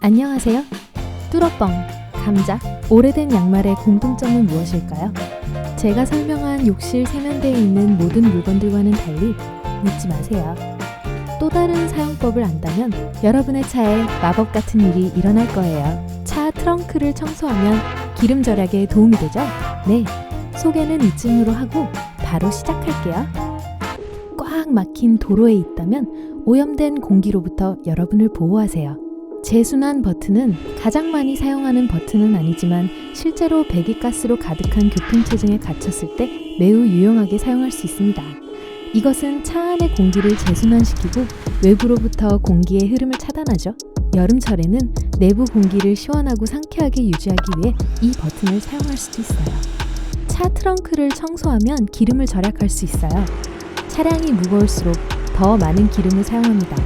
안녕하세요. 뚜러뻥, 감자, 오래된 양말의 공통점은 무엇일까요? 제가 설명한 욕실 세면대에 있는 모든 물건들과는 달리 묻지 마세요. 또 다른 사용법을 안다면 여러분의 차에 마법 같은 일이 일어날 거예요. 차 트렁크를 청소하면 기름 절약에 도움이 되죠? 네. 소개는 이쯤으로 하고 바로 시작할게요. 꽉 막힌 도로에 있다면 오염된 공기로부터 여러분을 보호하세요. 재순환 버튼은 가장 많이 사용하는 버튼은 아니지만 실제로 배기가스로 가득한 교통체증에 갇혔을 때 매우 유용하게 사용할 수 있습니다. 이것은 차 안의 공기를 재순환시키고 외부로부터 공기의 흐름을 차단하죠. 여름철에는 내부 공기를 시원하고 상쾌하게 유지하기 위해 이 버튼을 사용할 수도 있어요. 차 트렁크를 청소하면 기름을 절약할 수 있어요. 차량이 무거울수록 더 많은 기름을 사용합니다.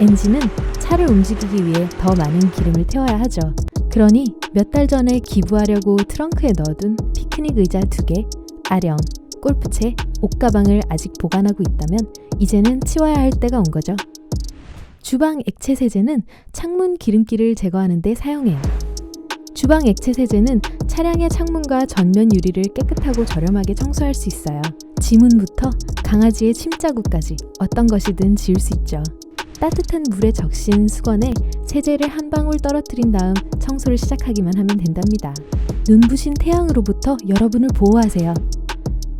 엔진은 차를 움직이기 위해 더 많은 기름을 태워야 하죠. 그러니 몇 달 전에 기부하려고 트렁크에 넣어둔 피크닉 의자 두 개, 아령, 골프채, 옷가방을 아직 보관하고 있다면 이제는 치워야 할 때가 온 거죠. 주방 액체 세제는 창문 기름기를 제거하는 데 사용해요. 주방 액체 세제는 차량의 창문과 전면 유리를 깨끗하고 저렴하게 청소할 수 있어요. 지문부터 강아지의 침자국까지 어떤 것이든 지울 수 있죠. 따뜻한 물에 적신 수건에 세제를 한 방울 떨어뜨린 다음 청소를 시작하기만 하면 된답니다. 눈부신 태양으로부터 여러분을 보호하세요.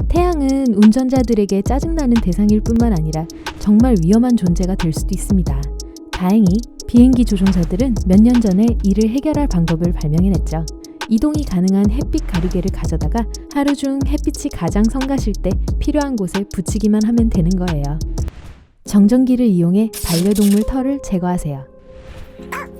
태양은 운전자들에게 짜증나는 대상일 뿐만 아니라 정말 위험한 존재가 될 수도 있습니다. 다행히 비행기 조종사들은 몇 년 전에 이를 해결할 방법을 발명해냈죠. 이동이 가능한 햇빛 가리개를 가져다가 하루 중 햇빛이 가장 성가실 때 필요한 곳에 붙이기만 하면 되는 거예요. 정전기를 이용해 반려동물 털을 제거하세요.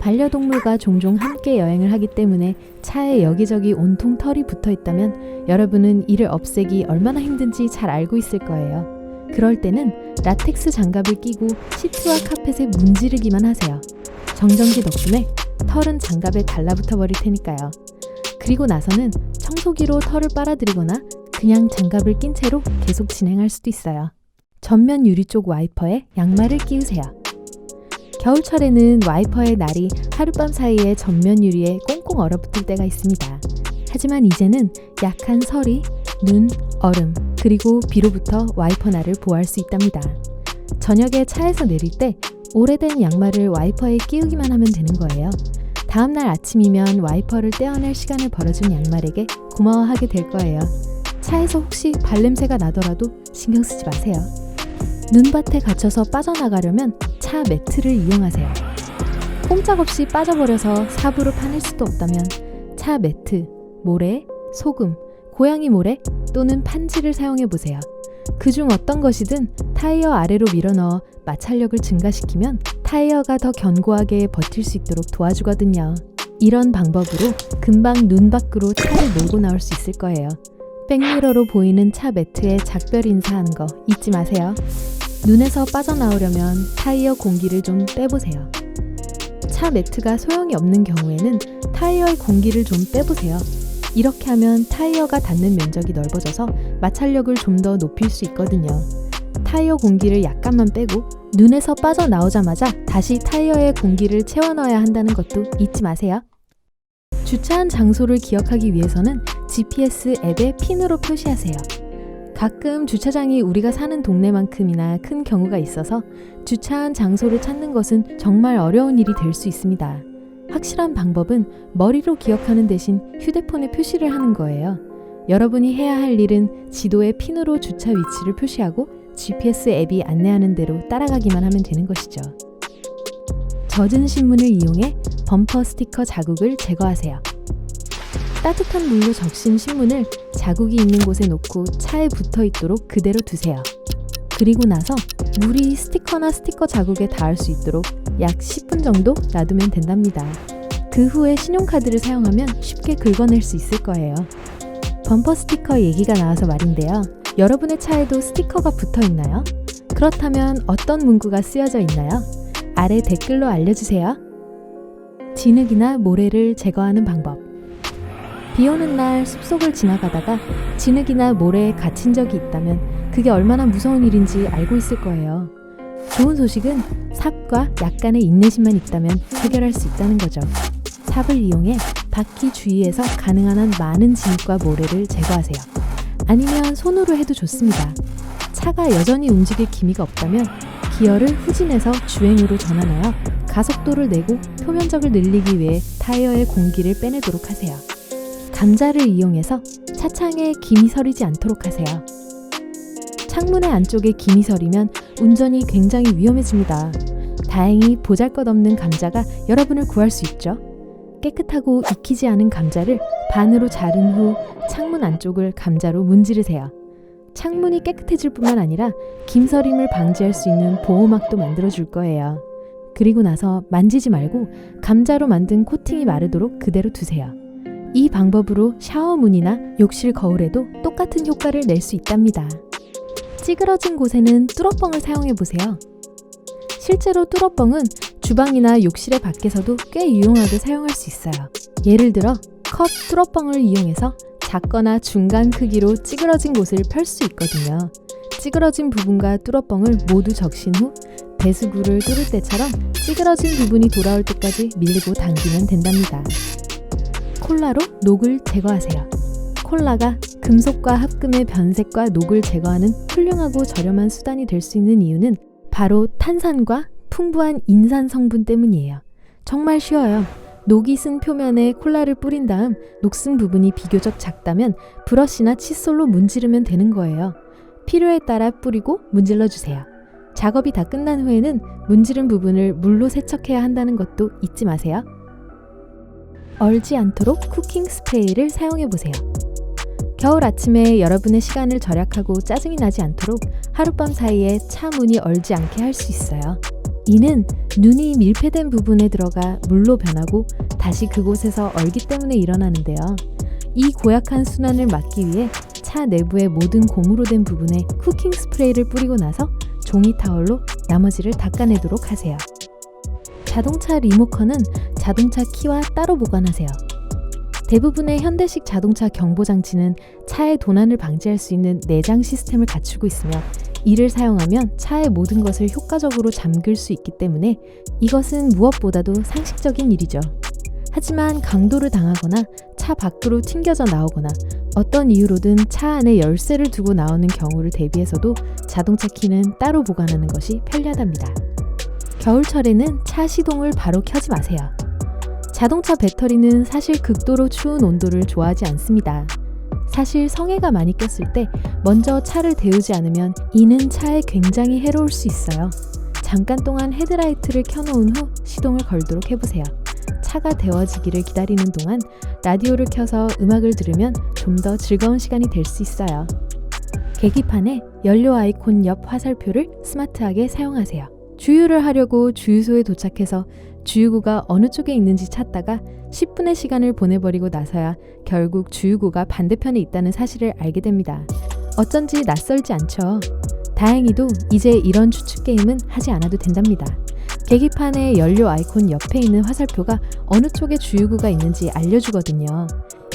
반려동물과 종종 함께 여행을 하기 때문에 차에 여기저기 온통 털이 붙어 있다면 여러분은 이를 없애기 얼마나 힘든지 잘 알고 있을 거예요. 그럴 때는 라텍스 장갑을 끼고 시트와 카펫에 문지르기만 하세요. 정전기 덕분에 털은 장갑에 달라붙어 버릴 테니까요. 그리고 나서는 청소기로 털을 빨아들이거나 그냥 장갑을 낀 채로 계속 진행할 수도 있어요. 전면 유리 쪽 와이퍼에 양말을 끼우세요. 겨울철에는 와이퍼의 날이 하룻밤 사이에 전면 유리에 꽁꽁 얼어붙을 때가 있습니다. 하지만 이제는 약한 서리, 눈, 얼음, 그리고 비로부터 와이퍼 날을 보호할 수 있답니다. 저녁에 차에서 내릴 때 오래된 양말을 와이퍼에 끼우기만 하면 되는 거예요. 다음 날 아침이면 와이퍼를 떼어낼 시간을 벌어준 양말에게 고마워하게 될 거예요. 차에서 혹시 발냄새가 나더라도 신경 쓰지 마세요. 눈밭에 갇혀서 빠져나가려면 차 매트를 이용하세요. 꼼짝없이 빠져버려서 삽으로 파낼 수도 없다면 차 매트, 모래, 소금, 고양이 모래 또는 판지를 사용해 보세요. 그중 어떤 것이든 타이어 아래로 밀어 넣어 마찰력을 증가시키면 타이어가 더 견고하게 버틸 수 있도록 도와주거든요. 이런 방법으로 금방 눈 밖으로 차를 몰고 나올 수 있을 거예요. 백미러로 보이는 차 매트에 작별 인사하는 거 잊지 마세요. 눈에서 빠져나오려면 타이어 공기를 좀 빼보세요. 차 매트가 소용이 없는 경우에는 타이어의 공기를 좀 빼보세요. 이렇게 하면 타이어가 닿는 면적이 넓어져서 마찰력을 좀 더 높일 수 있거든요. 타이어 공기를 약간만 빼고 눈에서 빠져나오자마자 다시 타이어에 공기를 채워 넣어야 한다는 것도 잊지 마세요. 주차한 장소를 기억하기 위해서는 GPS 앱에 핀으로 표시하세요. 가끔 주차장이 우리가 사는 동네만큼이나 큰 경우가 있어서 주차한 장소를 찾는 것은 정말 어려운 일이 될 수 있습니다. 확실한 방법은 머리로 기억하는 대신 휴대폰에 표시를 하는 거예요. 여러분이 해야 할 일은 지도에 핀으로 주차 위치를 표시하고 GPS 앱이 안내하는 대로 따라가기만 하면 되는 것이죠. 젖은 신문을 이용해 범퍼 스티커 자국을 제거하세요. 따뜻한 물로 적신 신문을 자국이 있는 곳에 놓고 차에 붙어 있도록 그대로 두세요. 그리고 나서 물이 스티커나 스티커 자국에 닿을 수 있도록 약 10분 정도 놔두면 된답니다. 그 후에 신용카드를 사용하면 쉽게 긁어낼 수 있을 거예요. 범퍼 스티커 얘기가 나와서 말인데요. 여러분의 차에도 스티커가 붙어 있나요? 그렇다면 어떤 문구가 쓰여져 있나요? 아래 댓글로 알려주세요. 진흙이나 모래를 제거하는 방법. 비 오는 날 숲속을 지나가다가 진흙이나 모래에 갇힌 적이 있다면 그게 얼마나 무서운 일인지 알고 있을 거예요. 좋은 소식은 삽과 약간의 인내심만 있다면 해결할 수 있다는 거죠. 삽을 이용해 바퀴 주위에서 가능한 한 많은 진흙과 모래를 제거하세요. 아니면 손으로 해도 좋습니다. 차가 여전히 움직일 기미가 없다면 기어를 후진해서 주행으로 전환하여 가속도를 내고 표면적을 늘리기 위해 타이어의 공기를 빼내도록 하세요. 감자를 이용해서 차창에 김이 서리지 않도록 하세요. 창문의 안쪽에 김이 서리면 운전이 굉장히 위험해집니다. 다행히 보잘것없는 감자가 여러분을 구할 수 있죠. 깨끗하고 익히지 않은 감자를 반으로 자른 후 창문 안쪽을 감자로 문지르세요. 창문이 깨끗해질 뿐만 아니라 김서림을 방지할 수 있는 보호막도 만들어 줄 거예요. 그리고 나서 만지지 말고 감자로 만든 코팅이 마르도록 그대로 두세요. 이 방법으로 샤워문이나 욕실 거울에도 똑같은 효과를 낼 수 있답니다. 찌그러진 곳에는 뚫어뻥을 사용해 보세요. 실제로 뚫어뻥은 주방이나 욕실의 밖에서도 꽤 유용하게 사용할 수 있어요. 예를 들어 컵 뚫어뻥을 이용해서 작거나 중간 크기로 찌그러진 곳을 펼 수 있거든요. 찌그러진 부분과 뚫어뻥을 모두 적신 후 배수구를 뚫을 때처럼 찌그러진 부분이 돌아올 때까지 밀고 당기면 된답니다. 콜라로 녹을 제거하세요. 콜라가 금속과 합금의 변색과 녹을 제거하는 훌륭하고 저렴한 수단이 될 수 있는 이유는 바로 탄산과 풍부한 인산 성분 때문이에요. 정말 쉬워요. 녹이 쓴 표면에 콜라를 뿌린 다음 녹슨 부분이 비교적 작다면 브러쉬나 칫솔로 문지르면 되는 거예요. 필요에 따라 뿌리고 문질러 주세요. 작업이 다 끝난 후에는 문지른 부분을 물로 세척해야 한다는 것도 잊지 마세요. 얼지 않도록 쿠킹 스프레이를 사용해 보세요. 겨울 아침에 여러분의 시간을 절약하고 짜증이 나지 않도록 하룻밤 사이에 차 문이 얼지 않게 할 수 있어요. 이는 눈이 밀폐된 부분에 들어가 물로 변하고 다시 그곳에서 얼기 때문에 일어나는데요. 이 고약한 순환을 막기 위해 차 내부의 모든 고무로 된 부분에 쿠킹 스프레이를 뿌리고 나서 종이 타월로 나머지를 닦아내도록 하세요. 자동차 리모컨은 자동차 키와 따로 보관하세요. 대부분의 현대식 자동차 경보 장치는 차의 도난을 방지할 수 있는 내장 시스템을 갖추고 있으며 이를 사용하면 차의 모든 것을 효과적으로 잠글 수 있기 때문에 이것은 무엇보다도 상식적인 일이죠. 하지만 강도를 당하거나 차 밖으로 튕겨져 나오거나 어떤 이유로든 차 안에 열쇠를 두고 나오는 경우를 대비해서도 자동차 키는 따로 보관하는 것이 편리하답니다. 겨울철에는 차 시동을 바로 켜지 마세요. 자동차 배터리는 사실 극도로 추운 온도를 좋아하지 않습니다. 사실 성에가 많이 꼈을 때 먼저 차를 데우지 않으면 이는 차에 굉장히 해로울 수 있어요. 잠깐 동안 헤드라이트를 켜놓은 후 시동을 걸도록 해보세요. 차가 데워지기를 기다리는 동안 라디오를 켜서 음악을 들으면 좀 더 즐거운 시간이 될 수 있어요. 계기판에 연료 아이콘 옆 화살표를 스마트하게 사용하세요. 주유를 하려고 주유소에 도착해서 주유구가 어느 쪽에 있는지 찾다가 10분의 시간을 보내버리고 나서야 결국 주유구가 반대편에 있다는 사실을 알게 됩니다. 어쩐지 낯설지 않죠. 다행히도 이제 이런 추측 게임은 하지 않아도 된답니다. 계기판의 연료 아이콘 옆에 있는 화살표가 어느 쪽에 주유구가 있는지 알려주거든요.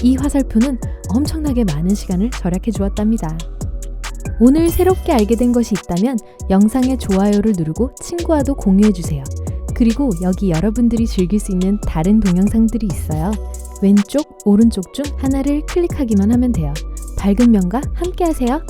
이 화살표는 엄청나게 많은 시간을 절약해 주었답니다. 오늘 새롭게 알게 된 것이 있다면 영상의 좋아요를 누르고 친구와도 공유해 주세요. 그리고 여기 여러분들이 즐길 수 있는 다른 동영상들이 있어요. 왼쪽, 오른쪽 중 하나를 클릭하기만 하면 돼요. 밝은 면과 함께 하세요.